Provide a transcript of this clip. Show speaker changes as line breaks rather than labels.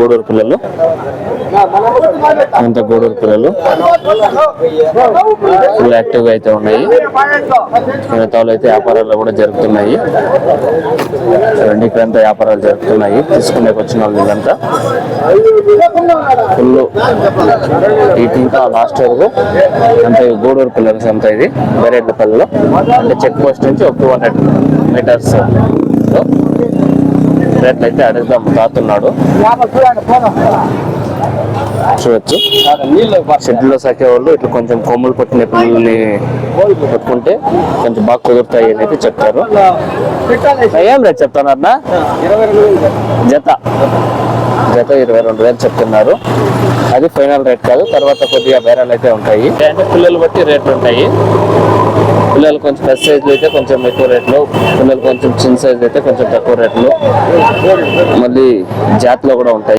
గూడూరు పిల్లలు? అంతా గూడూరు పిల్లలు. ఫుల్ యాక్టివ్గా అయితే ఉన్నాయి. మిగతాలు అయితే వ్యాపారాలు కూడా జరుగుతున్నాయి. రెండు ఇక్కడంతా వ్యాపారాలు జరుగుతున్నాయి. తీసుకునే వచ్చిన వాళ్ళు ఇదంతా. ఫుల్ ఇంకా లాస్ట్ వరకు. అంత గూడూరు పిల్లర్స్ అంతా ఇది. బెరెడ్ల పల్లెలో అంటే చెక్ పోస్ట్ నుంచి ఒక టూ హండ్రెడ్ మీటర్స్ రేట్లు అయితే అడుగుదాం తాతున్నాడు. చూడొచ్చు. షెడ్లో సాకే వాళ్ళు ఇట్లా కొంచెం కొమ్ములు పట్టిన పిల్లల్ని పట్టుకుంటే కొంచెం బాగా కుదురుతాయి అని అయితే చెప్తారు ఏం రేట్ చెప్తానన్నా? జత. జత ఇరవై రెండు వేలు చెప్తున్నారు. అది ఫైనల్ రేట్ కాదు తర్వాత కొద్దిగా బేరాలు అయితే ఉంటాయి. అంటే పిల్లలు బట్టి రేట్లు ఉంటాయి. పిల్లలు కొంచెం పెద్ద సైజులు అయితే కొంచెం ఎక్కువ రేట్లు పిల్లలు కొంచెం చిన్న సైజు అయితే కొంచెం తక్కువ రేట్లు. మళ్ళీ జాతిలో కూడా ఉంటాయి.